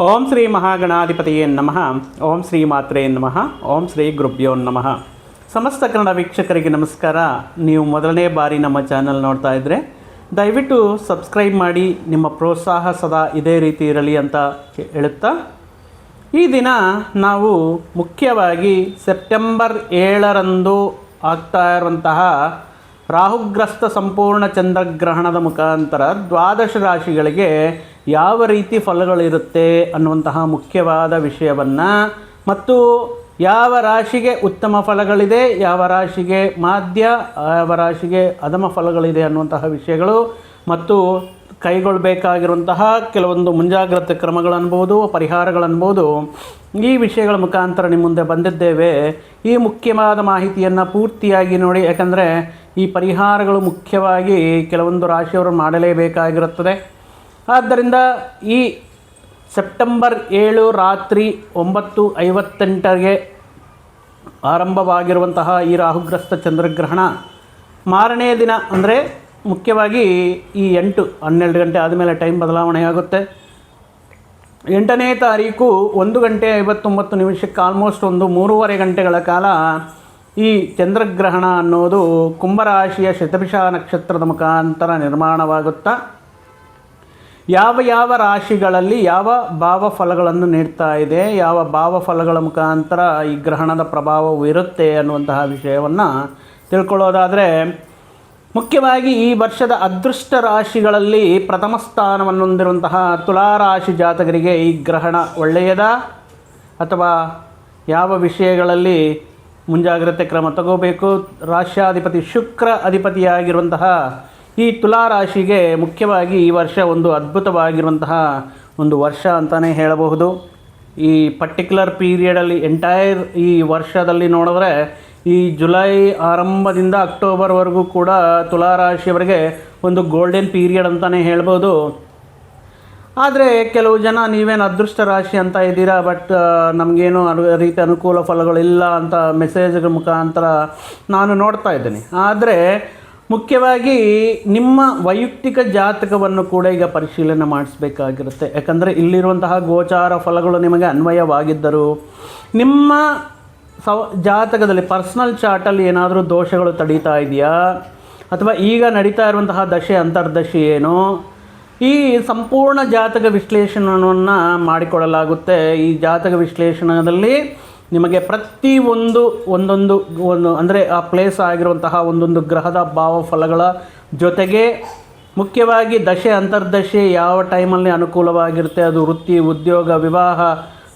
ಓಂ ಶ್ರೀ ಮಹಾಗಣಾಧಿಪತಿಯೇ ನಮಃ. ಓಂ ಶ್ರೀ ಮಾತ್ರೇ ನಮಃ. ಓಂ ಶ್ರೀ ಗುರುಭ್ಯೋ ನಮಃ. ಸಮಸ್ತ ಕನ್ನಡ ವೀಕ್ಷಕರಿಗೆ ನಮಸ್ಕಾರ. ನೀವು ಮೊದಲನೇ ಬಾರಿ ನಮ್ಮ ಚಾನಲ್ ನೋಡ್ತಾ ಇದ್ದರೆ ದಯವಿಟ್ಟು ಸಬ್ಸ್ಕ್ರೈಬ್ ಮಾಡಿ, ನಿಮ್ಮ ಪ್ರೋತ್ಸಾಹ ಸದಾ ಇದೇ ರೀತಿ ಇರಲಿ ಅಂತ ಹೇಳುತ್ತಾ? ಈ ದಿನ ನಾವು ಮುಖ್ಯವಾಗಿ ಸೆಪ್ಟೆಂಬರ್ ಏಳರಂದು ಆಗ್ತಾ ಇರುವಂತಹ ರಾಹುಗ್ರಸ್ತ ಸಂಪೂರ್ಣ ಚಂದ್ರಗ್ರಹಣದ ಮುಖಾಂತರ ದ್ವಾದಶ ರಾಶಿಗಳಿಗೆ ಯಾವ ರೀತಿ ಫಲಗಳಿರುತ್ತೆ ಅನ್ನುವಂತಹ ಮುಖ್ಯವಾದ ವಿಷಯವನ್ನು ಮತ್ತು ಯಾವ ರಾಶಿಗೆ ಉತ್ತಮ ಫಲಗಳಿದೆ, ಯಾವ ರಾಶಿಗೆ ಮಾಧ್ಯ ಯಾವ ರಾಶಿಗೆ ಅಧಮ ಫಲಗಳಿದೆ ಅನ್ನುವಂತಹ ವಿಷಯಗಳು ಮತ್ತು ಕೈಗೊಳ್ಳಬೇಕಾಗಿರುವಂತಹ ಕೆಲವೊಂದು ಮುಂಜಾಗ್ರತೆ ಕ್ರಮಗಳನ್ಬೋದು ಪರಿಹಾರಗಳನ್ಬೋದು ಈ ವಿಷಯಗಳ ಮುಖಾಂತರ ನಿಮ್ಮ ಮುಂದೆ ಬಂದಿದ್ದೇವೆ. ಈ ಮುಖ್ಯವಾದ ಮಾಹಿತಿಯನ್ನು ಪೂರ್ತಿಯಾಗಿ ನೋಡಿ, ಯಾಕಂದರೆ ಈ ಪರಿಹಾರಗಳು ಮುಖ್ಯವಾಗಿ ಕೆಲವೊಂದು ರಾಶಿಯವರು ಮಾಡಲೇಬೇಕಾಗಿರುತ್ತದೆ. ಆದ್ದರಿಂದ ಈ ಸೆಪ್ಟೆಂಬರ್ ಏಳು ರಾತ್ರಿ ಒಂಬತ್ತು ಐವತ್ತೆಂಟರಿಗೆ ಆರಂಭವಾಗಿರುವಂತಹ ಈ ರಾಹುಗ್ರಸ್ತ ಚಂದ್ರಗ್ರಹಣ ಮಾರನೇ ದಿನ, ಅಂದರೆ ಮುಖ್ಯವಾಗಿ ಈ ಎಂಟು, ಹನ್ನೆರಡು ಗಂಟೆ ಆದಮೇಲೆ ಟೈಮ್ ಬದಲಾವಣೆಯಾಗುತ್ತೆ. ಎಂಟನೇ ತಾರೀಕು ಒಂದು ಗಂಟೆ ಐವತ್ತೊಂಬತ್ತು ನಿಮಿಷಕ್ಕೆ ಆಲ್ಮೋಸ್ಟ್ ಒಂದು ಮೂರುವರೆ ಗಂಟೆಗಳ ಕಾಲ ಈ ಚಂದ್ರಗ್ರಹಣ ಅನ್ನೋದು ಕುಂಭರಾಶಿಯ ಶತಭಿಷ ನಕ್ಷತ್ರದ ಮುಖಾಂತರ ನಿರ್ಮಾಣವಾಗುತ್ತಾ ಯಾವ ಯಾವ ರಾಶಿಗಳಲ್ಲಿ ಯಾವ ಭಾವ ಫಲಗಳನ್ನು ನೀಡ್ತಾ ಇದೆ, ಯಾವ ಭಾವ ಫಲಗಳ ಮುಖಾಂತರ ಈ ಗ್ರಹಣದ ಪ್ರಭಾವವು ಇರುತ್ತೆ ಅನ್ನುವಂತಹ ವಿಷಯವನ್ನು ತಿಳ್ಕೊಳ್ಳೋದಾದರೆ, ಮುಖ್ಯವಾಗಿ ಈ ವರ್ಷದ ಅದೃಷ್ಟ ರಾಶಿಗಳಲ್ಲಿ ಪ್ರಥಮ ಸ್ಥಾನವನ್ನು ಹೊಂದಿರುವಂತಹ ತುಲಾರಾಶಿ ಜಾತಕರಿಗೆ ಈ ಗ್ರಹಣ ಒಳ್ಳೆಯದ? ಅಥವಾ ಯಾವ ವಿಷಯಗಳಲ್ಲಿ ಮುಂಜಾಗ್ರತೆ ಕ್ರಮ ತಗೋಬೇಕು? ರಾಶ್ಯಾಧಿಪತಿ ಶುಕ್ರ ಅಧಿಪತಿಯಾಗಿರುವಂತಹ ಈ ತುಲಾರಾಶಿಗೆ ಮುಖ್ಯವಾಗಿ ಈ ವರ್ಷ ಒಂದು ಅದ್ಭುತವಾಗಿರುವಂತಹ ಒಂದು ವರ್ಷ ಅಂತಲೇ ಹೇಳಬಹುದು. ಈ ಪರ್ಟಿಕ್ಯುಲರ್ ಪೀರಿಯಡಲ್ಲಿ ಎಂಟೈರ್ ಈ ವರ್ಷದಲ್ಲಿ ನೋಡಿದ್ರೆ ಈ ಜುಲೈ ಆರಂಭದಿಂದ ಅಕ್ಟೋಬರ್ವರೆಗೂ ಕೂಡ ತುಲಾರಾಶಿಯವರಿಗೆ ಒಂದು ಗೋಲ್ಡನ್ ಪೀರಿಯಡ್ ಅಂತಲೇ ಹೇಳ್ಬೋದು. ಆದರೆ ಕೆಲವು ಜನ ನೀವೇನು ಅದೃಷ್ಟ ರಾಶಿ ಅಂತ ಇದ್ದೀರಾ ಬಟ್ ನಮಗೇನು ರೀತಿ ಅನುಕೂಲ ಫಲಗಳಿಲ್ಲ ಅಂತ ಮೆಸೇಜ್ಗಳ ಮುಖಾಂತರ ನಾನು ನೋಡ್ತಾ ಇದ್ದೀನಿ. ಆದರೆ ಮುಖ್ಯವಾಗಿ ನಿಮ್ಮ ವೈಯಕ್ತಿಕ ಜಾತಕವನ್ನು ಕೂಡ ಈಗ ಪರಿಶೀಲನೆ ಮಾಡಿಸ್ಬೇಕಾಗಿರುತ್ತೆ. ಯಾಕಂದರೆ ಇಲ್ಲಿರುವಂತಹ ಗೋಚಾರ ಫಲಗಳು ನಿಮಗೆ ಅನ್ವಯವಾಗಿದ್ದರೂ ನಿಮ್ಮ ಸವ ಜಾತಕದಲ್ಲಿ ಪರ್ಸ್ನಲ್ ಚಾರ್ಟಲ್ಲಿ ಏನಾದರೂ ದೋಷಗಳು ತಡೀತಾ ಇದೆಯಾ? ಅಥವಾ ಈಗ ನಡೀತಾ ಇರುವಂತಹ ದಶೆ, ಅಂತರ್ದಶೆ ಏನು? ಈ ಸಂಪೂರ್ಣ ಜಾತಕ ವಿಶ್ಲೇಷಣವನ್ನು ಮಾಡಿಕೊಡಲಾಗುತ್ತೆ ಈ ಜಾತಕ ವಿಶ್ಲೇಷಣದಲ್ಲಿ ನಿಮಗೆ ಪ್ರತಿ ಒಂದು, ಒಂದೊಂದು, ಒಂದು, ಅಂದರೆ ಆ ಪ್ಲೇಸ್ ಆಗಿರುವಂತಹ ಒಂದೊಂದು ಗ್ರಹದ ಭಾವಫಲಗಳ ಜೊತೆಗೆ ಮುಖ್ಯವಾಗಿ ದಶೆ, ಅಂತರ್ದಶೆ ಯಾವ ಟೈಮಲ್ಲಿ ಅನುಕೂಲವಾಗಿರುತ್ತೆ? ಅದು ವೃತ್ತಿ, ಉದ್ಯೋಗ, ವಿವಾಹ,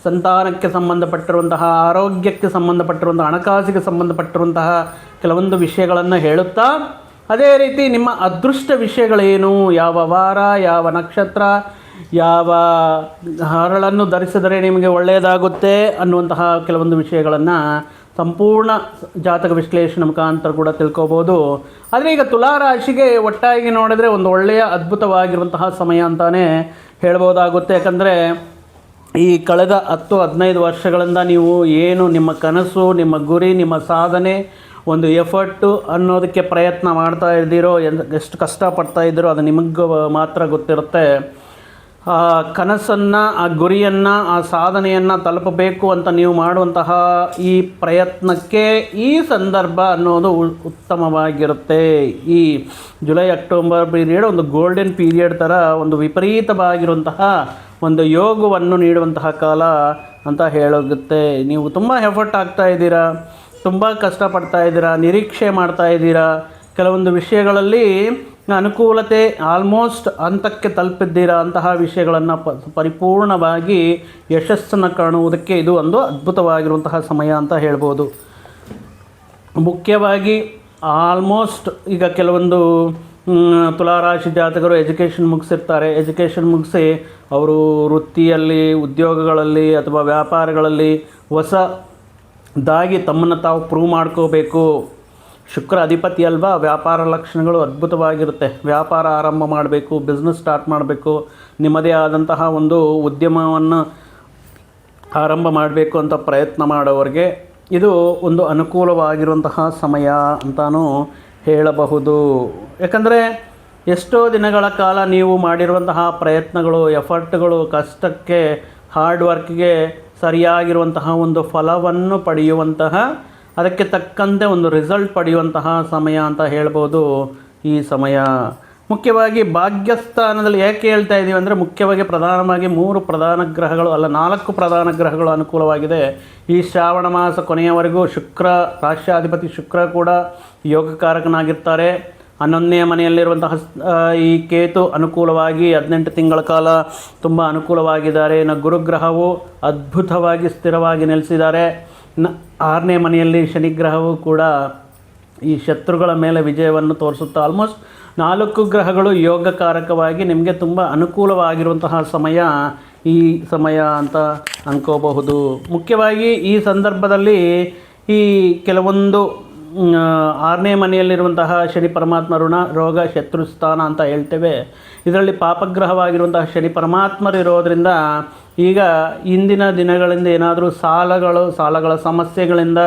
ಸಂತಾನಕ್ಕೆ ಸಂಬಂಧಪಟ್ಟಿರುವಂತಹ, ಆರೋಗ್ಯಕ್ಕೆ ಸಂಬಂಧಪಟ್ಟಿರುವಂತಹ, ಹಣಕಾಸಿಗೆ ಸಂಬಂಧಪಟ್ಟಿರುವಂತಹ ಕೆಲವೊಂದು ವಿಷಯಗಳನ್ನು ಹೇಳುತ್ತಾ, ಅದೇ ರೀತಿ ನಿಮ್ಮ ಅದೃಷ್ಟ ವಿಷಯಗಳೇನು? ಯಾವ ವಾರ, ಯಾವ ನಕ್ಷತ್ರ? ಯಾವ ಹರಳನ್ನು ಧರಿಸಿದರೆ ನಿಮಗೆ ಒಳ್ಳೆಯದಾಗುತ್ತೆ ಅನ್ನುವಂತಹ ಕೆಲವೊಂದು ವಿಷಯಗಳನ್ನು ಸಂಪೂರ್ಣ ಜಾತಕ ವಿಶ್ಲೇಷಣೆ ಮುಖಾಂತರ ಕೂಡ ತಿಳ್ಕೋಬೋದು. ಆದರೆ ಈಗ ತುಲಾರಾಶಿಗೆ ಒಟ್ಟಾಗಿ ನೋಡಿದರೆ ಒಂದು ಒಳ್ಳೆಯ ಅದ್ಭುತವಾಗಿರುವಂತಹ ಸಮಯ ಅಂತಲೇ ಹೇಳ್ಬೋದಾಗುತ್ತೆ. ಯಾಕಂದರೆ ಈ ಕಳೆದ ಹತ್ತು, ಹದಿನೈದು ವರ್ಷಗಳಿಂದ ನೀವು ಏನು ನಿಮ್ಮ ಕನಸು, ನಿಮ್ಮ ಗುರಿ, ನಿಮ್ಮ ಸಾಧನೆ, ಒಂದು ಎಫರ್ಟು ಅನ್ನೋದಕ್ಕೆ ಪ್ರಯತ್ನ ಮಾಡ್ತಾ ಇದ್ದೀರೋ ಎಷ್ಟು ಕಷ್ಟಪಡ್ತಾ ಇದ್ದೀರೋ ಅದು ನಿಮಗೆ ಮಾತ್ರ ಗೊತ್ತಿರುತ್ತೆ. ಕನಸನ್ನು, ಆ ಗುರಿಯನ್ನು, ಆ ಸಾಧನೆಯನ್ನು ತಲುಪಬೇಕು ಅಂತ ನೀವು ಮಾಡುವಂತಹ ಈ ಪ್ರಯತ್ನಕ್ಕೆ ಈ ಸಂದರ್ಭ ಅನ್ನೋದು ಉತ್ತಮವಾಗಿರುತ್ತೆ. ಈ ಜುಲೈ, ಅಕ್ಟೋಬರ್ ಪೀರಿಯಡ್ ಒಂದು ಗೋಲ್ಡನ್ ಪೀರಿಯಡ್ ಥರ ಒಂದು ವಿಪರೀತವಾಗಿರುವಂತಹ ಒಂದು ಯೋಗವನ್ನು ನೀಡುವಂತಹ ಕಾಲ ಅಂತ ಹೇಳೋಗುತ್ತೆ. ನೀವು ತುಂಬ ಎಫರ್ಟ್ ಆಗ್ತಾ ಇದ್ದೀರಾ, ತುಂಬ ಕಷ್ಟಪಡ್ತಾ ಇದ್ದೀರಾ, ನಿರೀಕ್ಷೆ ಮಾಡ್ತಾ ಇದ್ದೀರಾ. ಕೆಲವೊಂದು ವಿಷಯಗಳಲ್ಲಿ ಅನುಕೂಲತೆ ಆಲ್ಮೋಸ್ಟ್ ಹಂತಕ್ಕೆ ತಲುಪಿದ್ದೀರಾ ಅಂತಹ ವಿಷಯಗಳನ್ನು ಪ ಪರಿಪೂರ್ಣವಾಗಿ ಯಶಸ್ಸನ್ನು ಕಾಣುವುದಕ್ಕೆ ಇದು ಒಂದು ಅದ್ಭುತವಾಗಿರುವಂತಹ ಸಮಯ ಅಂತ ಹೇಳ್ಬೋದು. ಮುಖ್ಯವಾಗಿ ಆಲ್ಮೋಸ್ಟ್ ಈಗ ಕೆಲವೊಂದು ತುಲಾರಾಶಿ ಜಾತಕರು ಎಜುಕೇಷನ್ ಮುಗಿಸಿರ್ತಾರೆ. ಎಜುಕೇಷನ್ ಮುಗಿಸಿ ಅವರು ವೃತ್ತಿಯಲ್ಲಿ, ಉದ್ಯೋಗಗಳಲ್ಲಿ ಅಥವಾ ವ್ಯಾಪಾರಗಳಲ್ಲಿ ಹೊಸದಾಗಿ ತಮ್ಮನ್ನು ತಾವು ಪ್ರೂವ್ ಮಾಡ್ಕೋಬೇಕು. ಶುಕ್ರ ಅಧಿಪತಿ ಅಲ್ವಾ? ವ್ಯಾಪಾರ ಲಕ್ಷಣಗಳು ಅದ್ಭುತವಾಗಿರುತ್ತೆ. ವ್ಯಾಪಾರ ಆರಂಭ ಮಾಡಬೇಕು ಬಿಸ್ನೆಸ್ ಸ್ಟಾರ್ಟ್ ಮಾಡಬೇಕು. ನಿಮ್ಮದೇ ಆದಂತಹ ಒಂದು ಉದ್ಯಮವನ್ನು ಆರಂಭ ಮಾಡಬೇಕು ಅಂತ ಪ್ರಯತ್ನ ಮಾಡೋವ್ರಿಗೆ ಇದು ಒಂದು ಅನುಕೂಲವಾಗಿರುವಂತಹ ಸಮಯ ಅಂತಲೂ ಹೇಳಬಹುದು. ಯಾಕಂದರೆ ಎಷ್ಟೋ ದಿನಗಳ ಕಾಲ ನೀವು ಮಾಡಿರುವಂತಹ ಪ್ರಯತ್ನಗಳು, ಎಫರ್ಟ್ಗಳು, ಕಷ್ಟಕ್ಕೆ ಹಾರ್ಡ್ ವರ್ಕ್ಗೆ ಸರಿಯಾಗಿರುವಂತಹ ಒಂದು ಫಲವನ್ನು ಪಡೆಯುವಂತಹ ಅದಕ್ಕೆ ತಕ್ಕಂತೆ ಒಂದು ರಿಸಲ್ಟ್ ಪಡೆಯುವಂತಹ ಸಮಯ ಅಂತ ಹೇಳ್ಬೋದು ಈ ಸಮಯ. ಮುಖ್ಯವಾಗಿ ಭಾಗ್ಯಸ್ಥಾನದಲ್ಲಿ ಯಾಕೆ ಹೇಳ್ತಾ ಇದ್ದೀವಿ ಅಂದರೆ ಮುಖ್ಯವಾಗಿ ಪ್ರಧಾನವಾಗಿ ಮೂರು ಪ್ರಧಾನ ಗ್ರಹಗಳು ಅಲ್ಲ, ನಾಲ್ಕು ಪ್ರಧಾನ ಗ್ರಹಗಳು ಅನುಕೂಲವಾಗಿದೆ. ಈ ಶ್ರಾವಣ ಮಾಸ ಕೊನೆಯವರೆಗೂ ಶುಕ್ರ, ರಾಷ್ಟ್ರಾಧಿಪತಿ ಶುಕ್ರ ಕೂಡ ಯೋಗಕಾರಕನಾಗಿರ್ತಾರೆ. ಹನ್ನೊಂದನೇ ಮನೆಯಲ್ಲಿರುವಂತಹ ಈ ಕೇತು ಅನುಕೂಲವಾಗಿ ಹದಿನೆಂಟು ತಿಂಗಳ ಕಾಲ ತುಂಬ ಅನುಕೂಲವಾಗಿದ್ದಾರೆ. ಇನ್ನು ಗುರುಗ್ರಹವು ಅದ್ಭುತವಾಗಿ ಸ್ಥಿರವಾಗಿ ನೆಲೆಸಿದ್ದಾರೆ. ನ ಆರನೇ ಮನೆಯಲ್ಲಿ ಶನಿಗ್ರಹವು ಕೂಡ ಈ ಶತ್ರುಗಳ ಮೇಲೆ ವಿಜಯವನ್ನು ತೋರಿಸುತ್ತಾ ಆಲ್ಮೋಸ್ಟ್ ನಾಲ್ಕು ಗ್ರಹಗಳು ಯೋಗಕಾರಕವಾಗಿ ನಿಮಗೆ ತುಂಬ ಅನುಕೂಲವಾಗಿರುವಂತಹ ಸಮಯ ಈ ಸಮಯ ಅಂತ ಅನ್ಕೋಬಹುದು. ಮುಖ್ಯವಾಗಿ ಈ ಸಂದರ್ಭದಲ್ಲಿ ಈ ಕೆಲವೊಂದು ಆರನೇ ಮನೆಯಲ್ಲಿರುವಂತಹ ಶನಿ ಪರಮಾತ್ಮ ಋಣ ರೋಗ ಶತ್ರು ಸ್ಥಾನ ಅಂತ ಹೇಳ್ತೇವೆ. ಇದರಲ್ಲಿ ಪಾಪಗ್ರಹವಾಗಿರುವಂತಹ ಶನಿ ಪರಮಾತ್ಮರು ಇರೋದರಿಂದ ಈಗ ಇಂದಿನ ದಿನಗಳಿಂದ ಏನಾದರೂ ಸಾಲಗಳು, ಸಾಲಗಳ ಸಮಸ್ಯೆಗಳಿಂದ,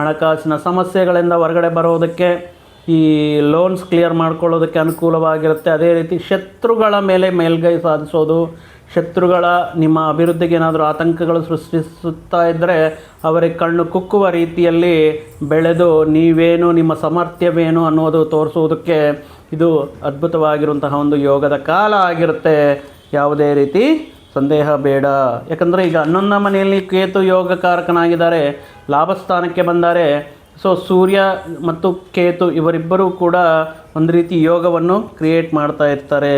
ಹಣಕಾಸಿನ ಸಮಸ್ಯೆಗಳಿಂದ ಹೊರಗಡೆ ಬರೋದಕ್ಕೆ, ಈ ಲೋನ್ಸ್ ಕ್ಲಿಯರ್ ಮಾಡ್ಕೊಳ್ಳೋದಕ್ಕೆ ಅನುಕೂಲವಾಗಿರುತ್ತೆ. ಅದೇ ರೀತಿ ಶತ್ರುಗಳ ಮೇಲೆ ಮೇಲ್ಗೈ ಸಾಧಿಸೋದು ಶತ್ರುಗಳ ನಿಮ್ಮ ಅಭಿವೃದ್ಧಿಗೆ ಏನಾದರೂ ಆತಂಕಗಳು ಸೃಷ್ಟಿಸುತ್ತಾ ಇದ್ದರೆ ಅವರಿಗೆ ಕಣ್ಣು ಕುಕ್ಕುವ ರೀತಿಯಲ್ಲಿ ಬೆಳೆದು ನೀವೇನು ನಿಮ್ಮ ಸಾಮರ್ಥ್ಯವೇನು ಅನ್ನೋದು ತೋರಿಸುವುದಕ್ಕೆ ಇದು ಅದ್ಭುತವಾಗಿರುವಂತಹ ಒಂದು ಯೋಗದ ಕಾಲ ಆಗಿರುತ್ತೆ. ಯಾವುದೇ ರೀತಿ ಸಂದೇಹ ಬೇಡ. ಯಾಕಂದರೆ ಈಗ ಹನ್ನೊಂದನೇ ಮನೆಯಲ್ಲಿ ಕೇತು ಯೋಗಕಾರಕನಾಗಿದ್ದಾರೆ ಲಾಭಸ್ಥಾನಕ್ಕೆ ಬಂದ್ದಾರೆ ಸೊ ಸೂರ್ಯ ಮತ್ತು ಕೇತು ಇವರಿಬ್ಬರೂ ಕೂಡ ಒಂದು ರೀತಿ ಯೋಗವನ್ನು ಕ್ರಿಯೇಟ್ ಮಾಡ್ತಾ ಇರ್ತಾರೆ.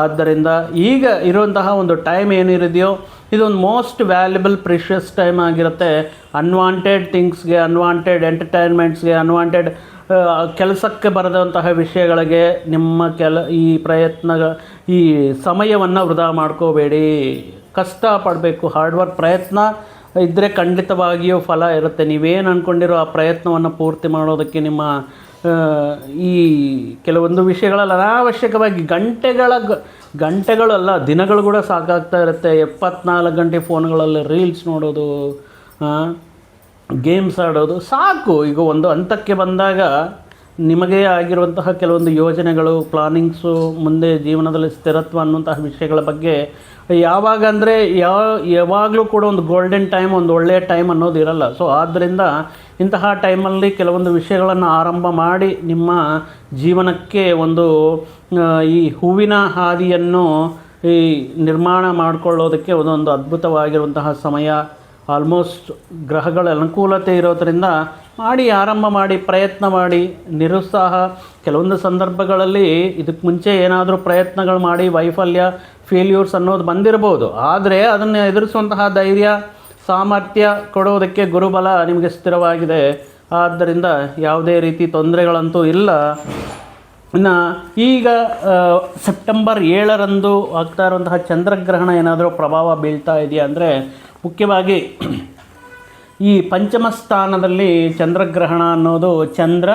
ಆದ್ದರಿಂದ ಈಗ ಇರುವಂತಹ ಒಂದು ಟೈಮ್ ಏನಿರಿದೆಯೋ, ಇದೊಂದು ಮೋಸ್ಟ್ ವ್ಯಾಲ್ಯುಬಲ್ ಪ್ರಿಷಿಯಸ್ ಟೈಮ್ ಆಗಿರುತ್ತೆ. ಅನ್ವಾಂಟೆಡ್ ಥಿಂಗ್ಸ್ಗೆ ಅನ್ವಾಂಟೆಡ್ ಎಂಟರ್ಟೈನ್ಮೆಂಟ್ಸ್ಗೆ ಅನ್ವಾಂಟೆಡ್ ಕೆಲಸಕ್ಕೆ ಬರದಂತಹ ವಿಷಯಗಳಿಗೆ ನಿಮ್ಮ ಕೆಲ, ಈ ಪ್ರಯತ್ನ ಈ ಸಮಯವನ್ನು ವೃಧಾ ಮಾಡ್ಕೋಬೇಡಿ. ಕಷ್ಟಪಡಬೇಕು ಹಾರ್ಡ್ ಪ್ರಯತ್ನ. ಇದ್ದರೆ ಖಂಡಿತವಾಗಿಯೂ ಫಲ ಇರುತ್ತೆ. ನೀವೇನು ಅಂದ್ಕೊಂಡಿರೋ ಆ ಪ್ರಯತ್ನವನ್ನು ಪೂರ್ತಿ ಮಾಡೋದಕ್ಕೆ ನಿಮ್ಮ ಈ ಕೆಲವೊಂದು ವಿಷಯಗಳಲ್ಲಿ, ಅನಾವಶ್ಯಕವಾಗಿ ಗಂಟೆಗಳ ಗಂಟೆಗಳಲ್ಲ ದಿನಗಳು ಕೂಡ ಸಾಕಾಗ್ತಾ ಇರುತ್ತೆ. ಎಪ್ಪತ್ನಾಲ್ಕು ಗಂಟೆ ಫೋನ್ಗಳಲ್ಲಿ ರೀಲ್ಸ್ ನೋಡೋದು ಗೇಮ್ಸ್ ಆಡೋದು ಸಾಕು. ಈಗ ಒಂದು ಹಂತಕ್ಕೆ ಬಂದಾಗ ನಿಮಗೆ ಆಗಿರುವಂತಹ ಕೆಲವೊಂದು ಯೋಜನೆಗಳು, ಪ್ಲಾನಿಂಗ್ಸು, ಮುಂದೆ ಜೀವನದಲ್ಲಿ ಸ್ಥಿರತ್ವ ಅನ್ನುವಂತಹ ವಿಷಯಗಳ ಬಗ್ಗೆ ಯಾವಾಗ ಅಂದರೆ ಯಾವ ಯಾವಾಗಲೂ ಕೂಡ ಒಂದು ಗೋಲ್ಡನ್ ಟೈಮ್ ಒಂದು ಒಳ್ಳೆಯ ಟೈಮ್ ಅನ್ನೋದು ಇರಲ್ಲ. ಸೊ ಆದ್ದರಿಂದ ಇಂತಹ ಟೈಮಲ್ಲಿ ಕೆಲವೊಂದು ವಿಷಯಗಳನ್ನು ಆರಂಭ ಮಾಡಿ ನಿಮ್ಮ ಜೀವನಕ್ಕೆ ಒಂದು ಈ ಹೂವಿನ ಹಾದಿಯನ್ನು ಈ ನಿರ್ಮಾಣ ಮಾಡಿಕೊಳ್ಳೋದಕ್ಕೆ ಒಂದೊಂದು ಅದ್ಭುತವಾಗಿರುವಂತಹ ಸಮಯ. ಆಲ್ಮೋಸ್ಟ್ ಗ್ರಹಗಳ ಅನುಕೂಲತೆ ಇರೋದರಿಂದ ಮಾಡಿ, ಆರಂಭ ಮಾಡಿ, ಪ್ರಯತ್ನ ಮಾಡಿ, ನಿರುತ್ಸಾಹ. ಕೆಲವೊಂದು ಸಂದರ್ಭಗಳಲ್ಲಿ ಇದಕ್ಕೆ ಮುಂಚೆ ಏನಾದರೂ ಪ್ರಯತ್ನಗಳು ಮಾಡಿ, ವೈಫಲ್ಯ ಫೇಲ್ಯೂರ್ಸ್ ಅನ್ನೋದು ಬಂದಿರ್ಬೋದು. ಆದರೆ ಅದನ್ನು ಎದುರಿಸುವಂತಹ ಧೈರ್ಯ, ಸಾಮರ್ಥ್ಯ ಕೊಡೋದಕ್ಕೆ ಗುರುಬಲ ನಿಮಗೆ ಸ್ಥಿರವಾಗಿದೆ. ಆದ್ದರಿಂದ ಯಾವುದೇ ರೀತಿ ತೊಂದರೆಗಳಂತೂ ಇಲ್ಲ. ಇನ್ನು ಈಗ ಸೆಪ್ಟೆಂಬರ್ ಏಳರಂದು ಆಗ್ತಾ ಇರುವಂತಹ ಚಂದ್ರಗ್ರಹಣ ಏನಾದರೂ ಪ್ರಭಾವ ಬೀಳ್ತಾ ಇದೆಯಾ ಅಂದರೆ, ಮುಖ್ಯವಾಗಿ ಈ ಪಂಚಮ ಸ್ಥಾನದಲ್ಲಿ ಚಂದ್ರಗ್ರಹಣ ಅನ್ನೋದು ಚಂದ್ರ,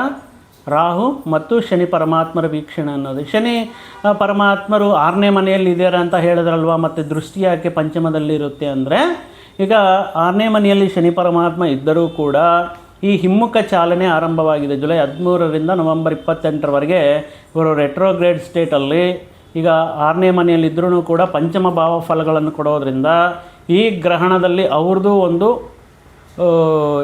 ರಾಹು ಮತ್ತು ಶನಿ ಪರಮಾತ್ಮರ ವೀಕ್ಷಣೆ ಅನ್ನೋದು. ಶನಿ ಪರಮಾತ್ಮರು ಆರನೇ ಮನೆಯಲ್ಲಿ ಇದ್ದಾರೆ ಅಂತ ಹೇಳಿದ್ರಲ್ವ, ಮತ್ತು ದೃಷ್ಟಿ ಯಾಕೆ ಪಂಚಮದಲ್ಲಿ ಇರುತ್ತೆ ಅಂದರೆ, ಈಗ ಆರನೇ ಮನೆಯಲ್ಲಿ ಶನಿ ಪರಮಾತ್ಮ ಇದ್ದರೂ ಕೂಡ ಈ ಹಿಮ್ಮುಖ ಚಾಲನೆ ಆರಂಭವಾಗಿದೆ. ಜುಲೈ ಹದಿಮೂರರಿಂದ ನವೆಂಬರ್ ಇಪ್ಪತ್ತೆಂಟರವರೆಗೆ ಇವರು ರೆಟ್ರೋಗ್ರೇಡ್ ಸ್ಟೇಟಲ್ಲಿ ಈಗ ಆರನೇ ಮನೆಯಲ್ಲಿದ್ದರೂ ಕೂಡ ಪಂಚಮ ಭಾವ ಫಲಗಳನ್ನು ಕೊಡೋದ್ರಿಂದ ಈ ಗ್ರಹಣದಲ್ಲಿ ಅವ್ರದ್ದು ಒಂದು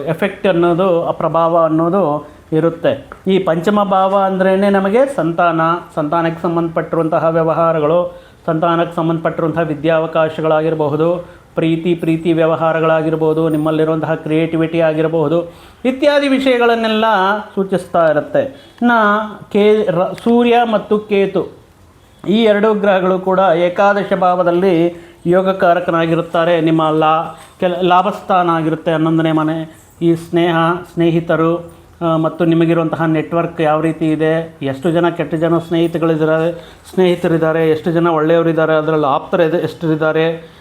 ಎಫೆಕ್ಟ್ ಅನ್ನೋದು ಪ್ರಭಾವ ಅನ್ನೋದು ಇರುತ್ತೆ. ಈ ಪಂಚಮ ಭಾವ ಅಂದ್ರೇ ನಮಗೆ ಸಂತಾನ. ಸಂತಾನಕ್ಕೆ ಸಂಬಂಧಪಟ್ಟಿರುವಂತಹ ವ್ಯವಹಾರಗಳು, ಸಂತಾನಕ್ಕೆ ಸಂಬಂಧಪಟ್ಟಿರುವಂತಹ ವಿದ್ಯಾವಕಾಶಗಳಾಗಿರಬಹುದು, ಪ್ರೀತಿ ಪ್ರೀತಿ ವ್ಯವಹಾರಗಳಾಗಿರ್ಬೋದು, ನಿಮ್ಮಲ್ಲಿರುವಂತಹ ಕ್ರಿಯೇಟಿವಿಟಿ ಆಗಿರಬಹುದು, ಇತ್ಯಾದಿ ವಿಷಯಗಳನ್ನೆಲ್ಲ ಸೂಚಿಸ್ತಾ ಇರುತ್ತೆ. ನಾ ಕೇ ಸೂರ್ಯ ಮತ್ತು ಕೇತು ಈ ಎರಡು ಗ್ರಹಗಳು ಕೂಡ ಏಕಾದಶ ಭಾವದಲ್ಲಿ ಯೋಗಕಾರಕನಾಗಿರುತ್ತಾರೆ. ನಿಮ್ಮ ಲಾ, ಕೆಲ ಲಾಭಸ್ಥಾನ ಆಗಿರುತ್ತೆ ಹನ್ನೊಂದನೇ ಮನೆ. ಈ ಸ್ನೇಹ, ಸ್ನೇಹಿತರು ಮತ್ತು ನಿಮಗಿರುವಂತಹ ನೆಟ್ವರ್ಕ್ ಯಾವ ರೀತಿ ಇದೆ? ಎಷ್ಟು ಜನ ಕೆಟ್ಟ ಜನ ಸ್ನೇಹಿತಗಳಿದ್ದಾರೆ, ಸ್ನೇಹಿತರಿದ್ದಾರೆ, ಎಷ್ಟು ಜನ ಒಳ್ಳೆಯವರಿದ್ದಾರೆ, ಅದರಲ್ಲಿ ಆಪ್ತರು ಎಷ್ಟಿದ್ದಾರೆ?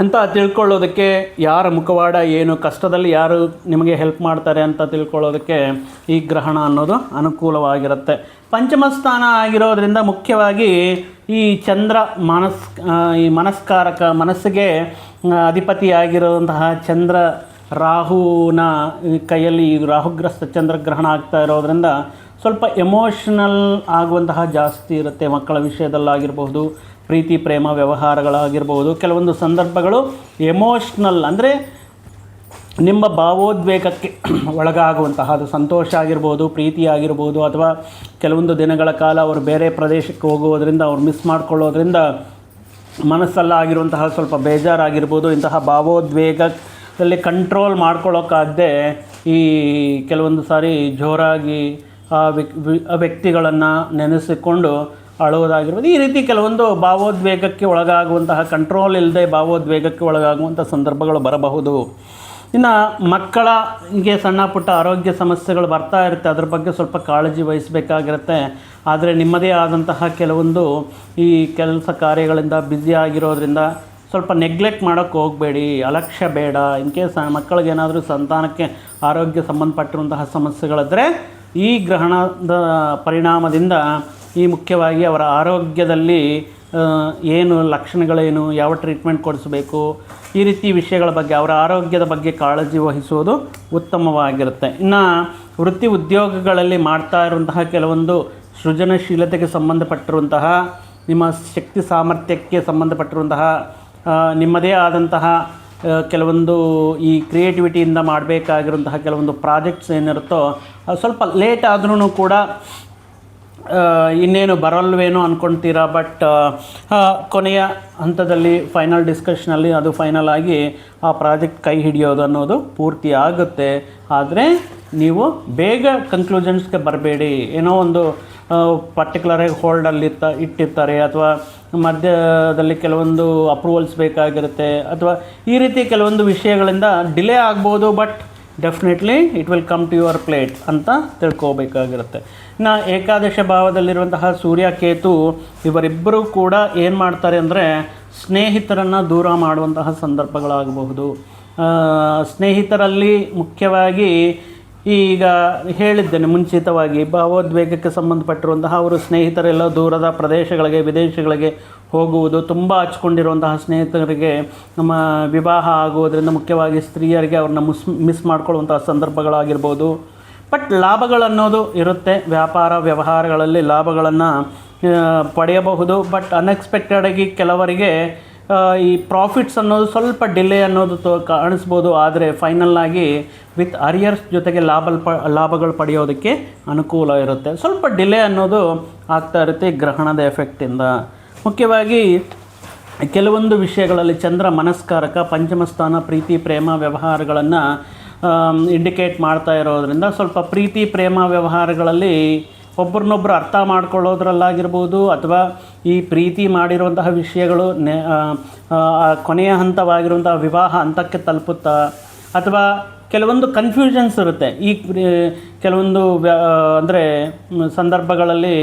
ಅಂತ ತಿಳ್ಕೊಳ್ಳೋದಕ್ಕೆ ಯಾರ ಮುಖವಾಡ, ಏನು, ಕಷ್ಟದಲ್ಲಿ ಯಾರು ನಿಮಗೆ ಹೆಲ್ಪ್ ಮಾಡ್ತಾರೆ ಅಂತ ತಿಳ್ಕೊಳ್ಳೋದಕ್ಕೆ ಈ ಗ್ರಹಣ ಅನ್ನೋದು ಅನುಕೂಲವಾಗಿರುತ್ತೆ. ಪಂಚಮ ಸ್ಥಾನ ಆಗಿರೋದ್ರಿಂದ ಮುಖ್ಯವಾಗಿ ಈ ಚಂದ್ರ ಮನಸ್ ಈ ಮನಸ್ಕಾರಕ ಮನಸ್ಸಿಗೆ ಅಧಿಪತಿಯಾಗಿರುವಂತಹ ಚಂದ್ರ ರಾಹುನ ಕೈಯಲ್ಲಿ ರಾಹುಗ್ರಸ್ತ ಚಂದ್ರಗ್ರಹಣ ಆಗ್ತಾ ಇರೋದ್ರಿಂದ ಸ್ವಲ್ಪ ಎಮೋಷ್ನಲ್ ಆಗುವಂತಹ ಜಾಸ್ತಿ ಇರುತ್ತೆ ಮಕ್ಕಳ ವಿಷಯದಲ್ಲಾಗಿರಬಹುದು ಪ್ರೀತಿ, ಪ್ರೇಮ, ವ್ಯವಹಾರಗಳಾಗಿರ್ಬೋದು. ಕೆಲವೊಂದು ಸಂದರ್ಭಗಳು ಎಮೋಷ್ನಲ್ ಅಂದರೆ ನಿಮ್ಮ ಭಾವೋದ್ವೇಗಕ್ಕೆ ಒಳಗಾಗುವಂತಹ, ಅದು ಸಂತೋಷ ಆಗಿರ್ಬೋದು, ಪ್ರೀತಿ ಆಗಿರ್ಬೋದು, ಅಥವಾ ಕೆಲವೊಂದು ದಿನಗಳ ಕಾಲ ಅವರು ಬೇರೆ ಪ್ರದೇಶಕ್ಕೆ ಹೋಗುವುದರಿಂದ, ಅವ್ರು ಮಿಸ್ ಮಾಡ್ಕೊಳ್ಳೋದ್ರಿಂದ ಮನಸ್ಸಲ್ಲಾಗಿರುವಂತಹ ಸ್ವಲ್ಪ ಬೇಜಾರಾಗಿರ್ಬೋದು. ಇಂತಹ ಭಾವೋದ್ವೇಗದಲ್ಲಿ ಕಂಟ್ರೋಲ್ ಮಾಡ್ಕೊಳ್ಳೋಕ್ಕಾಗದೆ ಈ ಕೆಲವೊಂದು ಸಾರಿ ಜೋರಾಗಿ ವ್ಯಕ್ತಿಗಳನ್ನು ನೆನೆಸಿಕೊಂಡು ಅಳುವುದಾಗಿರ್ಬೋದು, ಈ ರೀತಿ ಕೆಲವೊಂದು ಭಾವೋದ್ವೇಗಕ್ಕೆ ಒಳಗಾಗುವಂತಹ ಕಂಟ್ರೋಲ್ ಇಲ್ಲದೆ ಭಾವೋದ್ವೇಗಕ್ಕೆ ಒಳಗಾಗುವಂಥ ಸಂದರ್ಭಗಳು ಬರಬಹುದು. ಇನ್ನು ಮಕ್ಕಳಿಗೆ ಸಣ್ಣ ಪುಟ್ಟ ಆರೋಗ್ಯ ಸಮಸ್ಯೆಗಳು ಬರ್ತಾ ಇರುತ್ತೆ, ಅದ್ರ ಬಗ್ಗೆ ಸ್ವಲ್ಪ ಕಾಳಜಿ ವಹಿಸಬೇಕಾಗಿರುತ್ತೆ. ಆದರೆ ನಿಮ್ಮದೇ ಆದಂತಹ ಕೆಲವೊಂದು ಈ ಕೆಲಸ ಕಾರ್ಯಗಳಿಂದ ಬ್ಯುಸಿ ಆಗಿರೋದ್ರಿಂದ ಸ್ವಲ್ಪ ನೆಗ್ಲೆಕ್ಟ್ ಮಾಡೋಕ್ಕೆ ಹೋಗಬೇಡಿ, ಅಲಕ್ಷ್ಯ ಬೇಡ. ಇನ್ ಕೇಸ್ ಮಕ್ಕಳಿಗೇನಾದರೂ ಸಂತಾನಕ್ಕೆ ಆರೋಗ್ಯ ಸಂಬಂಧಪಟ್ಟಿರುವಂತಹ ಸಮಸ್ಯೆಗಳಿದ್ದರೆ ಈ ಗ್ರಹಣದ ಪರಿಣಾಮದಿಂದ ಈ ಮುಖ್ಯವಾಗಿ ಅವರ ಆರೋಗ್ಯದಲ್ಲಿ ಏನು ಲಕ್ಷಣಗಳೇನು, ಯಾವ ಟ್ರೀಟ್ಮೆಂಟ್ ಕೊಡಿಸಬೇಕು, ಈ ರೀತಿ ವಿಷಯಗಳ ಬಗ್ಗೆ, ಅವರ ಆರೋಗ್ಯದ ಬಗ್ಗೆ ಕಾಳಜಿ ವಹಿಸುವುದು ಉತ್ತಮವಾಗಿರುತ್ತೆ. ಇನ್ನು ವೃತ್ತಿ ಉದ್ಯೋಗಗಳಲ್ಲಿ ಮಾಡ್ತಾ ಇರುವಂತಹ ಕೆಲವೊಂದು ಸೃಜನಶೀಲತೆಗೆ ಸಂಬಂಧಪಟ್ಟಿರುವಂತಹ, ನಿಮ್ಮ ಶಕ್ತಿ ಸಾಮರ್ಥ್ಯಕ್ಕೆ ಸಂಬಂಧಪಟ್ಟಿರುವಂತಹ ನಿಮ್ಮದೇ ಆದಂತಹ ಕೆಲವೊಂದು ಈ ಕ್ರಿಯೇಟಿವಿಟಿಯಿಂದ ಮಾಡಬೇಕಾಗಿರುವಂತಹ ಕೆಲವೊಂದು ಪ್ರಾಜೆಕ್ಟ್ಸ್ ಏನಿರುತ್ತೋ ಅದು ಸ್ವಲ್ಪ ಲೇಟ್ ಆದ್ರೂ ಕೂಡ ಇನ್ನೇನು ಬರಲ್ವೇನೋ ಅಂದ್ಕೊಳ್ತೀರಾ ಬಟ್ ಕೊನೆಯ ಹಂತದಲ್ಲಿ ಫೈನಲ್ ಡಿಸ್ಕಷನಲ್ಲಿ ಅದು ಫೈನಲ್ ಆಗಿ ಆ ಪ್ರಾಜೆಕ್ಟ್ ಕೈ ಹಿಡಿಯೋದು ಅನ್ನೋದು ಪೂರ್ತಿ ಆಗುತ್ತೆ. ಆದರೆ ನೀವು ಬೇಗ ಕನ್ಕ್ಲೂಷನ್ಸ್ಗೆ ಬರಬೇಡಿ. ಏನೋ ಒಂದು ಪರ್ಟಿಕ್ಯುಲರಾಗಿ ಹೋಲ್ಡಲ್ಲಿ ಇತ್ತ ಇಟ್ಟಿರ್ತಾರೆ ಅಥವಾ ಮಧ್ಯದಲ್ಲಿ ಕೆಲವೊಂದು ಅಪ್ರೂವಲ್ಸ್ ಬೇಕಾಗಿರುತ್ತೆ. ಅಥವಾ ಈ ರೀತಿ ಕೆಲವೊಂದು ವಿಷಯಗಳಿಂದ ಡಿಲೇ ಆಗ್ಬೋದು but definitely it will come to your plate ಅಂತ ತಿಳ್ಕೋಬೇಕಾಗಿರುತ್ತೆ. ಇನ್ನು ಏಕಾದಶ ಭಾವದಲ್ಲಿರುವಂತಹ ಸೂರ್ಯ ಕೇತು, ಇವರಿಬ್ಬರೂ ಕೂಡ ಏನು ಮಾಡ್ತಾರೆ ಅಂದರೆ ಸ್ನೇಹಿತರನ್ನು ದೂರ ಮಾಡುವಂತಹ ಸಂದರ್ಭಗಳಾಗಬಹುದು. ಸ್ನೇಹಿತರಲ್ಲಿ ಮುಖ್ಯವಾಗಿ ಈಗ ಹೇಳಿದ್ದೇನೆ, ಮುಂಚಿತವಾಗಿ ಭಾವೋದ್ವೇಗಕ್ಕೆ ಸಂಬಂಧಪಟ್ಟಿರುವಂತಹ ಅವರು ಸ್ನೇಹಿತರೆಲ್ಲ ದೂರದ ಪ್ರದೇಶಗಳಿಗೆ, ವಿದೇಶಗಳಿಗೆ ಹೋಗುವುದು ತುಂಬ ಹಚ್ಕೊಂಡಿರುವಂತಹ ಸ್ನೇಹಿತರಿಗೆ ನಮ್ಮ ವಿವಾಹ ಆಗುವುದರಿಂದ ಮುಖ್ಯವಾಗಿ ಸ್ತ್ರೀಯರಿಗೆ ಅವ್ರನ್ನ ಮುಸ್, ಮಿಸ್ ಮಾಡ್ಕೊಳ್ಳುವಂತಹ ಸಂದರ್ಭಗಳಾಗಿರ್ಬೋದು. ಬಟ್ ಲಾಭಗಳನ್ನೋದು ಇರುತ್ತೆ. ವ್ಯಾಪಾರ ವ್ಯವಹಾರಗಳಲ್ಲಿ ಲಾಭಗಳನ್ನು ಪಡೆಯಬಹುದು. ಬಟ್ ಅನ್ಎಕ್ಸ್ಪೆಕ್ಟೆಡಾಗಿ ಕೆಲವರಿಗೆ ಈ ಪ್ರಾಫಿಟ್ಸ್ ಅನ್ನೋದು ಸ್ವಲ್ಪ ಡಿಲೇ ಅನ್ನೋದು ತೋ ಕಾಣಿಸ್ಬೋದು. ಆದರೆ ಫೈನಲ್ಲಾಗಿ ವಿತ್ ಅರಿಯರ್ಸ್ ಜೊತೆಗೆ ಲಾಭ ಲಾಭಗಳು ಪಡೆಯೋದಕ್ಕೆ ಅನುಕೂಲ ಇರುತ್ತೆ. ಸ್ವಲ್ಪ ಡಿಲೇ ಅನ್ನೋದು ಆಗ್ತಾ ಇರುತ್ತೆ ಗ್ರಹಣದ ಎಫೆಕ್ಟಿಂದ ಮುಖ್ಯವಾಗಿ ಕೆಲವೊಂದು ವಿಷಯಗಳಲ್ಲಿ ಚಂದ್ರ ಮನಸ್ಕಾರಕ ಪಂಚಮಸ್ಥಾನ ಪ್ರೀತಿ, ಪ್ರೇಮ ವ್ಯವಹಾರಗಳನ್ನು ಇಂಡಿಕೇಟ್ ಮಾಡ್ತಾ ಇರೋದರಿಂದ ಸ್ವಲ್ಪ ಪ್ರೀತಿ, ಪ್ರೇಮ ವ್ಯವಹಾರಗಳಲ್ಲಿ ಒಬ್ರನ್ನೊಬ್ರು ಅರ್ಥ ಮಾಡ್ಕೊಳ್ಳೋದ್ರಲ್ಲಾಗಿರ್ಬೋದು ಅಥವಾ ಈ ಪ್ರೀತಿ ಮಾಡಿರುವಂತಹ ವಿಷಯಗಳು ನೆ ಕೊನೆಯ ಹಂತವಾಗಿರುವಂತಹ ವಿವಾಹ ಹಂತಕ್ಕೆ ತಲುಪುತ್ತಾ? ಅಥವಾ ಕೆಲವೊಂದು ಕನ್ಫ್ಯೂಷನ್ಸ್ ಇರುತ್ತೆ. ಈ ಕೆಲವೊಂದು ವ್ಯ ಅಂದರೆ ಸಂದರ್ಭಗಳಲ್ಲಿ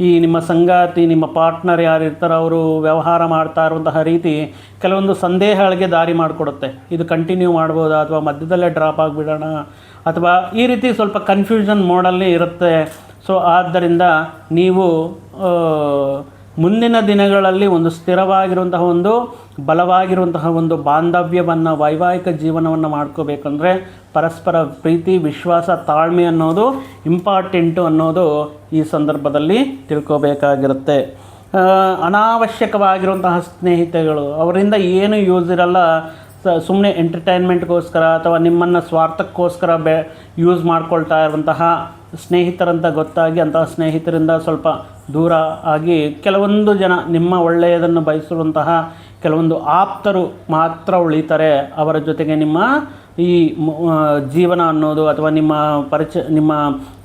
ಈ ನಿಮ್ಮ ಸಂಗಾತಿ, ನಿಮ್ಮ ಪಾರ್ಟ್ನರ್ ಯಾರು ಇರ್ತಾರೋ ಅವರು ವ್ಯವಹಾರ ಮಾಡ್ತಾ ಇರುವಂತಹ ರೀತಿ ಕೆಲವೊಂದು ಸಂದೇಹಗಳಿಗೆ ದಾರಿ ಮಾಡಿಕೊಡುತ್ತೆ. ಇದು ಕಂಟಿನ್ಯೂ ಮಾಡ್ಬೋದಾ? ಅಥವಾ ಮಧ್ಯದಲ್ಲೇ ಡ್ರಾಪ್ ಆಗಿಬಿಡೋಣ? ಅಥವಾ ಈ ರೀತಿ ಸ್ವಲ್ಪ ಕನ್ಫ್ಯೂಷನ್ ಮೋಡಲ್ಲಿ ಇರುತ್ತೆ. ಸೊ ಆದ್ದರಿಂದ ನೀವು ಮುಂದಿನ ದಿನಗಳಲ್ಲಿ ಒಂದು ಸ್ಥಿರವಾಗಿರುವಂತಹ ಒಂದು, ಬಲವಾಗಿರುವಂತಹ ಒಂದು ಬಾಂಧವ್ಯವನ್ನು, ವೈವಾಹಿಕ ಜೀವನವನ್ನು ಮಾಡ್ಕೋಬೇಕಂದ್ರೆ ಪರಸ್ಪರ ಪ್ರೀತಿ, ವಿಶ್ವಾಸ, ತಾಳ್ಮೆ ಅನ್ನೋದು ಇಂಪಾರ್ಟೆಂಟು ಅನ್ನೋದು ಈ ಸಂದರ್ಭದಲ್ಲಿ ತಿಳ್ಕೋಬೇಕಾಗಿರುತ್ತೆ. ಅನಾವಶ್ಯಕವಾಗಿರುವಂತಹ ಸ್ನೇಹಿತಗಳು, ಅವರಿಂದ ಏನು ಯೂಸ್ ಇರಲ್ಲ ಸುಮ್ಮನೆ ಎಂಟರ್ಟೈನ್ಮೆಂಟ್ಗೋಸ್ಕರ ಅಥವಾ ನಿಮ್ಮನ್ನು ಸ್ವಾರ್ಥಕ್ಕೋಸ್ಕರ ಬೆ ಯೂಸ್ ಮಾಡ್ಕೊಳ್ತಾ ಇರುವಂತಹ ಸ್ನೇಹಿತರಂತ ಗೊತ್ತಾಗಿ ಅಂತಹ ಸ್ನೇಹಿತರಿಂದ ಸ್ವಲ್ಪ ದೂರ ಆಗಿ ಕೆಲವೊಂದು ಜನ ನಿಮ್ಮ ಒಳ್ಳೆಯದನ್ನು ಬಯಸುವಂತಹ ಕೆಲವೊಂದು ಆಪ್ತರು ಮಾತ್ರ ಉಳಿತಾರೆ. ಅವರ ಜೊತೆಗೆ ನಿಮ್ಮ ಈ ಜೀವನ ಅನ್ನೋದು ಅಥವಾ ನಿಮ್ಮ ಪರಿಚಯ ನಿಮ್ಮ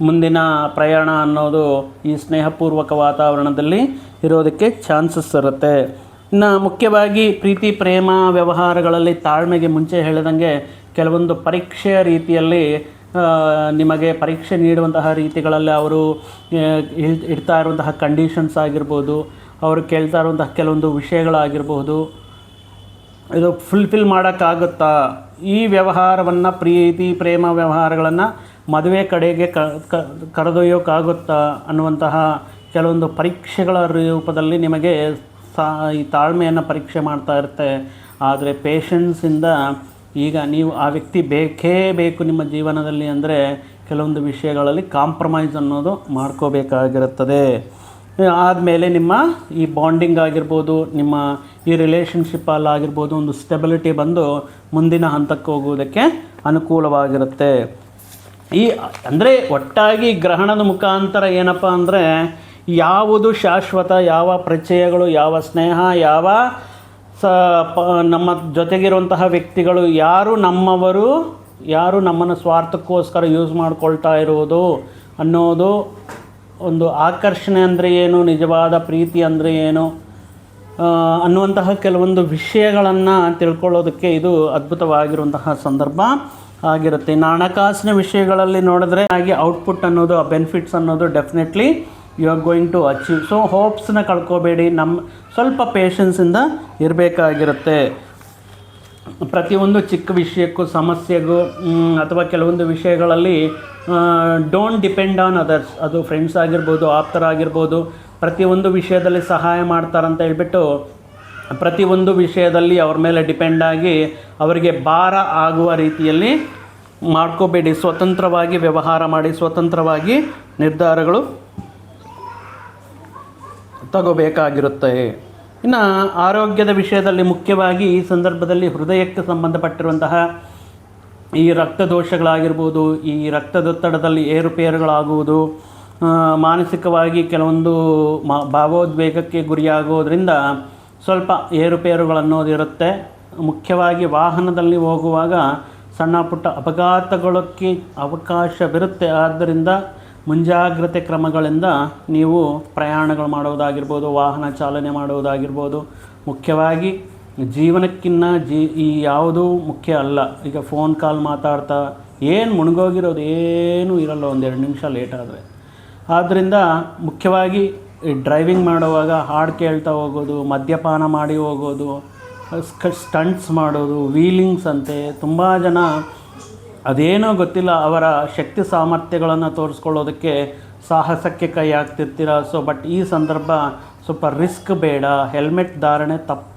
ಮುಂದಿನ ಪ್ರಯಾಣ ಅನ್ನೋದು ಈ ಸ್ನೇಹಪೂರ್ವಕ ವಾತಾವರಣದಲ್ಲಿ ಇರೋದಕ್ಕೆ ಚಾನ್ಸಸ್ ಇರುತ್ತೆ. ಇನ್ನು ಮುಖ್ಯವಾಗಿ ಪ್ರೀತಿ, ಪ್ರೇಮ ವ್ಯವಹಾರಗಳಲ್ಲಿ ತಾಳ್ಮೆಗೆ ಮುಂಚೆ ಹೇಳಿದಂಗೆ ಕೆಲವೊಂದು ಪರೀಕ್ಷೆಯ ರೀತಿಯಲ್ಲಿ ನಿಮಗೆ ಪರೀಕ್ಷೆ ನೀಡುವಂತಹ ರೀತಿಗಳಲ್ಲಿ ಅವರು ಇಡ್ತಾ ಇರುವಂತಹ ಕಂಡೀಷನ್ಸ್ ಆಗಿರ್ಬೋದು, ಅವರು ಕೇಳ್ತಾ ಇರುವಂತಹ ಕೆಲವೊಂದು ವಿಷಯಗಳಾಗಿರ್ಬೋದು, ಇದು ಫುಲ್ಫಿಲ್ ಮಾಡೋಕ್ಕಾಗುತ್ತಾ? ಈ ವ್ಯವಹಾರವನ್ನು, ಪ್ರೀತಿ, ಪ್ರೇಮ ವ್ಯವಹಾರಗಳನ್ನು ಮದುವೆ ಕಡೆಗೆ ಕರೆದೊಯ್ಯೋಕ್ಕಾಗುತ್ತಾ ಅನ್ನುವಂತಹ ಕೆಲವೊಂದು ಪರೀಕ್ಷೆಗಳ ರೂಪದಲ್ಲಿ ನಿಮಗೆ ಸಾ, ಈ ತಾಳ್ಮೆಯನ್ನು ಪರೀಕ್ಷೆ ಮಾಡ್ತಾ ಇರುತ್ತೆ. ಆದರೆ ಪೇಷನ್ಸಿಂದ ಈಗ ನೀವು ಆ ವ್ಯಕ್ತಿ ಬೇಕೇ ಬೇಕು ನಿಮ್ಮ ಜೀವನದಲ್ಲಿ ಅಂದರೆ ಕೆಲವೊಂದು ವಿಷಯಗಳಲ್ಲಿ ಕಾಂಪ್ರಮೈಸ್ ಅನ್ನೋದು ಮಾಡ್ಕೋಬೇಕಾಗಿರುತ್ತದೆ. ಆದಮೇಲೆ ನಿಮ್ಮ ಈ ಬಾಂಡಿಂಗ್ ಆಗಿರ್ಬೋದು, ನಿಮ್ಮ ಈ ರಿಲೇಷನ್ಶಿಪ್ಪಲ್ಲಾಗಿರ್ಬೋದು ಒಂದು ಸ್ಟೆಬಿಲಿಟಿ ಬಂದು ಮುಂದಿನ ಹಂತಕ್ಕೆ ಹೋಗುವುದಕ್ಕೆ ಅನುಕೂಲವಾಗಿರುತ್ತೆ. ಈ, ಅಂದರೆ ಒಟ್ಟಾಗಿ ಗ್ರಹಣದ ಮುಖಾಂತರ ಏನಪ್ಪ ಅಂದರೆ ಯಾವುದು ಶಾಶ್ವತ, ಯಾವ ಪರಿಚಯಗಳು, ಯಾವ ಸ್ನೇಹ, ಯಾವ ಸ, ಪ, ನಮ್ಮ ಜೊತೆಗಿರುವಂತಹ ವ್ಯಕ್ತಿಗಳು ಯಾರು ನಮ್ಮವರು, ಯಾರು ನಮ್ಮನ್ನು ಸ್ವಾರ್ಥಕ್ಕೋಸ್ಕರ ಯೂಸ್ ಮಾಡ್ಕೊಳ್ತಾ ಇರುವುದು ಅನ್ನೋದು ಒಂದು ಆಕರ್ಷಣೆ ಅಂದರೆ ಏನು, ನಿಜವಾದ ಪ್ರೀತಿ ಅಂದರೆ ಏನು ಅನ್ನುವಂತಹ ಕೆಲವೊಂದು ವಿಷಯಗಳನ್ನು ತಿಳ್ಕೊಳ್ಳೋದಕ್ಕೆ ಇದು ಅದ್ಭುತವಾಗಿರುವಂತಹ ಸಂದರ್ಭ ಆಗಿರುತ್ತೆ. ಇನ್ನು ಹಣಕಾಸಿನ ವಿಷಯಗಳಲ್ಲಿ ನೋಡಿದ್ರೆ, ಹಾಗೆ ಔಟ್ಪುಟ್ ಅನ್ನೋದು ಆ ಬೆನಿಫಿಟ್ಸ್ ಅನ್ನೋದು definitely you are going to achieve so ಹೋಪ್ಸ್ನ ಕಳ್ಕೊಬೇಡಿ. ನಮ್ಮ ಸ್ವಲ್ಪ ಪೇಷನ್ಸಿಂದ ಇರಬೇಕಾಗಿರುತ್ತೆ. ಪ್ರತಿಯೊಂದು ಚಿಕ್ಕ ವಿಷಯಕ್ಕೂ, ಸಮಸ್ಯೆಗೂ ಅಥವಾ ಕೆಲವೊಂದು ವಿಷಯಗಳಲ್ಲಿ ಡೋಂಟ್ ಡಿಪೆಂಡ್ ಆನ್ ಅದರ್ಸ್ ಅದು ಫ್ರೆಂಡ್ಸ್ ಆಗಿರ್ಬೋದು ಆಪ್ತರಾಗಿರ್ಬೋದು ಪ್ರತಿಯೊಂದು ವಿಷಯದಲ್ಲಿ ಸಹಾಯ ಮಾಡ್ತಾರಂತ ಹೇಳ್ಬಿಟ್ಟು, ಪ್ರತಿಯೊಂದು ವಿಷಯದಲ್ಲಿ ಅವ್ರ ಮೇಲೆ ಡಿಪೆಂಡ್ ಆಗಿ ಅವರಿಗೆ ಭಾರ ಆಗುವ ರೀತಿಯಲ್ಲಿ ಮಾಡ್ಕೋಬೇಡಿ. ಸ್ವತಂತ್ರವಾಗಿ ವ್ಯವಹಾರ ಮಾಡಿ, ಸ್ವತಂತ್ರವಾಗಿ ನಿರ್ಧಾರಗಳು ತಗೋಬೇಕಾಗಿರುತ್ತೆ. ಇನ್ನು ಆರೋಗ್ಯದ ವಿಷಯದಲ್ಲಿ ಮುಖ್ಯವಾಗಿ ಈ ಸಂದರ್ಭದಲ್ಲಿ ಹೃದಯಕ್ಕೆ ಸಂಬಂಧಪಟ್ಟಿರುವಂತಹ ಈ ರಕ್ತದೋಷಗಳಾಗಿರ್ಬೋದು, ಈ ರಕ್ತದೊತ್ತಡದಲ್ಲಿ ಏರುಪೇರುಗಳಾಗುವುದು ಮಾನಸಿಕವಾಗಿ ಕೆಲವೊಂದು ಮಾ, ಭಾವೋದ್ವೇಗಕ್ಕೆ ಗುರಿಯಾಗೋದ್ರಿಂದ ಸ್ವಲ್ಪ ಏರುಪೇರುಗಳನ್ನೋದು ಇರುತ್ತೆ. ಮುಖ್ಯವಾಗಿ ವಾಹನದಲ್ಲಿ ಹೋಗುವಾಗ ಸಣ್ಣ ಪುಟ್ಟ ಅಪಘಾತಗಳಕ್ಕೆ ಅವಕಾಶವಿರುತ್ತೆ. ಆದ್ದರಿಂದ ಮುಂಜಾಗ್ರತೆ ಕ್ರಮಗಳಿಂದ ನೀವು ಪ್ರಯಾಣಗಳು ಮಾಡುವುದಾಗಿರ್ಬೋದು, ವಾಹನ ಚಾಲನೆ ಮಾಡುವುದಾಗಿರ್ಬೋದು, ಮುಖ್ಯವಾಗಿ ಜೀವನಕ್ಕಿನ್ನ ಜೀ, ಈ ಯಾವುದೂ ಮುಖ್ಯ ಅಲ್ಲ. ಈಗ ಫೋನ್ ಕಾಲ್ ಮಾತಾಡ್ತಾ ಏನು ಮುಣಗೋಗಿರೋದು ಏನೂ ಇರಲ್ಲ ಒಂದೆರಡು ನಿಮಿಷ ಲೇಟ್ ಆದರೆ. ಆದ್ದರಿಂದ ಮುಖ್ಯವಾಗಿ ಡ್ರೈವಿಂಗ್ ಮಾಡುವಾಗ ಹಾಡು ಕೇಳ್ತಾ ಹೋಗೋದು, ಮದ್ಯಪಾನ ಮಾಡಿ ಹೋಗೋದು ಸ್ಟಂಟ್ಸ್ ಮಾಡೋದು ವೀಲಿಂಗ್ಸ್ ಅಂತೆ, ತುಂಬ ಜನ ಅದೇನೋ ಗೊತ್ತಿಲ್ಲ, ಅವರ ಶಕ್ತಿ ಸಾಮರ್ಥ್ಯಗಳನ್ನು ತೋರಿಸ್ಕೊಳ್ಳೋದಕ್ಕೆ ಸಾಹಸಕ್ಕೆ ಕೈ ಹಾಕ್ತಿರ್ತೀರ? ಸೊ ಬಟ್ ಈ ಸಂದರ್ಭ ಸ್ವಲ್ಪ ರಿಸ್ಕ್ ಬೇಡ. ಹೆಲ್ಮೆಟ್ ಧಾರಣೆ ತಪ್ಪು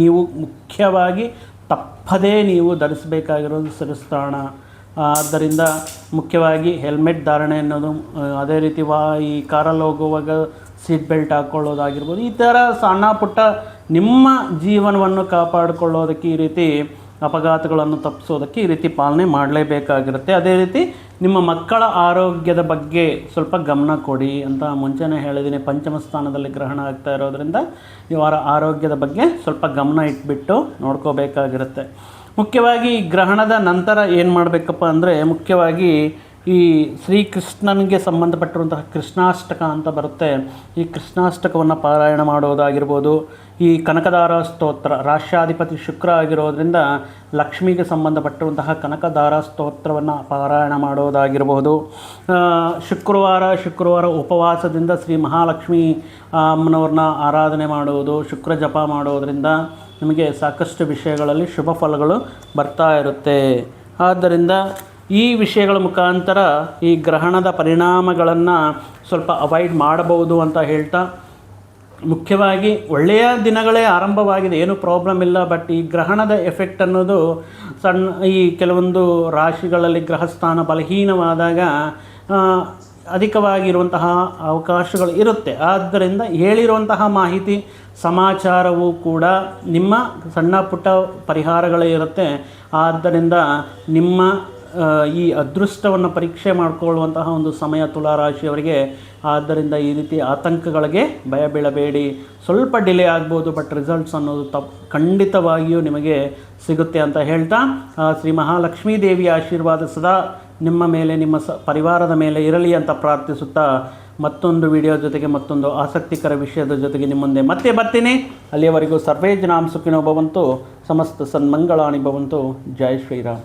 ನೀವು ಮುಖ್ಯವಾಗಿ ತಪ್ಪದೇ ನೀವು ಧರಿಸಬೇಕಾಗಿರೋದು ಸರಿಸ್ತಾಣ. ಆದ್ದರಿಂದ ಮುಖ್ಯವಾಗಿ ಹೆಲ್ಮೆಟ್ ಧಾರಣೆ ಅನ್ನೋದು ಅದೇ ರೀತಿ ವಾ, ಈ ಕಾರಲ್ಲಿ ಹೋಗುವಾಗ ಸೀಟ್ ಬೆಲ್ಟ್ ಹಾಕ್ಕೊಳ್ಳೋದಾಗಿರ್ಬೋದು ಈ ಥರ ಸಣ್ಣ ಪುಟ್ಟ ನಿಮ್ಮ ಜೀವನವನ್ನು ಕಾಪಾಡಿಕೊಳ್ಳೋದಕ್ಕೆ ಈ ರೀತಿ ಅಪಘಾತಗಳನ್ನು ತಪ್ಪಿಸೋದಕ್ಕೆ ಈ ರೀತಿ ಪಾಲನೆ ಮಾಡಲೇಬೇಕಾಗಿರುತ್ತೆ. ಅದೇ ರೀತಿ ನಿಮ್ಮ ಮಕ್ಕಳ ಆರೋಗ್ಯದ ಬಗ್ಗೆ ಸ್ವಲ್ಪ ಗಮನ ಕೊಡಿ ಅಂತ ಮುಂಚೆನೇ ಹೇಳಿದ್ದೀನಿ. ಪಂಚಮ ಸ್ಥಾನದಲ್ಲಿ ಗ್ರಹಣ ಆಗ್ತಾ ಇರೋದ್ರಿಂದ ಇವರ ಆರೋಗ್ಯದ ಬಗ್ಗೆ ಸ್ವಲ್ಪ ಗಮನ ಇಟ್ಬಿಟ್ಟು ನೋಡ್ಕೋಬೇಕಾಗಿರುತ್ತೆ. ಮುಖ್ಯವಾಗಿ ಗ್ರಹಣದ ನಂತರ ಏನು ಮಾಡಬೇಕಪ್ಪ ಅಂದರೆ ಮುಖ್ಯವಾಗಿ ಈ ಶ್ರೀಕೃಷ್ಣನಿಗೆ ಸಂಬಂಧಪಟ್ಟಿರುವಂತಹ ಕೃಷ್ಣಾಷ್ಟಕ ಅಂತ ಬರುತ್ತೆ. ಈ ಕೃಷ್ಣಾಷ್ಟಕವನ್ನು ಪಾರಾಯಣ ಮಾಡೋದಾಗಿರ್ಬೋದು ಈ ಕನಕದಾರ ಸ್ತೋತ್ರ, ರಾಷ್ಟ್ರಾಧಿಪತಿ ಶುಕ್ರ ಆಗಿರೋದ್ರಿಂದ ಲಕ್ಷ್ಮಿಗೆ ಸಂಬಂಧಪಟ್ಟಿರುವಂತಹ ಕನಕದಾರ ಸ್ತೋತ್ರವನ್ನು ಪಾರಾಯಣ ಮಾಡೋದಾಗಿರ್ಬೋದು ಶುಕ್ರವಾರ ಶುಕ್ರವಾರ ಉಪವಾಸದಿಂದ ಶ್ರೀ ಮಹಾಲಕ್ಷ್ಮಿ ಅಮ್ಮನವ್ರನ್ನ ಆರಾಧನೆ ಮಾಡುವುದು, ಶುಕ್ರ ಜಪ ಮಾಡೋದರಿಂದ ನಿಮಗೆ ಸಾಕಷ್ಟು ವಿಷಯಗಳಲ್ಲಿ ಶುಭ ಫಲಗಳು ಬರ್ತಾ ಇರುತ್ತೆ. ಆದ್ದರಿಂದ ಈ ವಿಷಯಗಳ ಮುಖಾಂತರ ಈ ಗ್ರಹಣದ ಪರಿಣಾಮಗಳನ್ನು ಸ್ವಲ್ಪ ಅವಾಯ್ಡ್ ಮಾಡಬಹುದು ಅಂತ ಹೇಳ್ತಾ, ಮುಖ್ಯವಾಗಿ ಒಳ್ಳೆಯ ದಿನಗಳೇ ಆರಂಭವಾಗಿದೆ, ಏನೂ ಪ್ರಾಬ್ಲಮ್ ಇಲ್ಲ, ಬಟ್ ಈ ಗ್ರಹಣದ ಎಫೆಕ್ಟ್ ಅನ್ನೋದು ಸಣ್ಣ, ಈ ಕೆಲವೊಂದು ರಾಶಿಗಳಲ್ಲಿ ಗ್ರಹಸ್ಥಾನ ಬಲಹೀನವಾದಾಗ ಅಧಿಕವಾಗಿರುವಂತಹ ಅವಕಾಶಗಳು ಇರುತ್ತೆ. ಆದ್ದರಿಂದ ಹೇಳಿರುವಂತಹ ಮಾಹಿತಿ, ಸಮಾಚಾರವೂ ಕೂಡ ನಿಮ್ಮ ಸಣ್ಣ ಪುಟ್ಟ ಪರಿಹಾರಗಳೇ ಇರುತ್ತೆ. ಆದ್ದರಿಂದ ನಿಮ್ಮ ಈ ಅದೃಷ್ಟವನ್ನು ಪರೀಕ್ಷೆ ಮಾಡಿಕೊಳ್ಳುವಂತಹ ಒಂದು ಸಮಯ ತುಲಾರಾಶಿಯವರಿಗೆ, ಆದ್ದರಿಂದ ಈ ರೀತಿ ಆತಂಕಗಳಿಗೆ ಭಯ ಬೀಳಬೇಡಿ. ಸ್ವಲ್ಪ ಡಿಲೇ ಆಗ್ಬೋದು, ಬಟ್ ರಿಸಲ್ಟ್ಸ್ ಅನ್ನೋದು ತಪ್, ಖಂಡಿತವಾಗಿಯೂ ನಿಮಗೆ ಸಿಗುತ್ತೆ ಅಂತ ಹೇಳ್ತಾ ಶ್ರೀ ಮಹಾಲಕ್ಷ್ಮೀ ದೇವಿಯ ಆಶೀರ್ವಾದ ಸದಾ ನಿಮ್ಮ ಮೇಲೆ, ನಿಮ್ಮ ಸ, ಪರಿವಾರದ ಮೇಲೆ ಇರಲಿ ಅಂತ ಪ್ರಾರ್ಥಿಸುತ್ತಾ, ಮತ್ತೊಂದು ವಿಡಿಯೋ ಜೊತೆಗೆ ಮತ್ತೊಂದು ಆಸಕ್ತಿಕರ ವಿಷಯದ ಜೊತೆಗೆ ನಿಮ್ಮ ಮುಂದೆ ಮತ್ತೆ ಬರ್ತೀನಿ. ಅಲ್ಲಿಯವರೆಗೂ ಸರ್ವೇ ಜನಾಂ ಸುಖಿನೋ ಭವಂತು ಸಮಸ್ತ ಸನ್ಮಂಗಳಾಣಿ ಭವಂತು ಜೈ ಶ್ರೀರಾಮ್.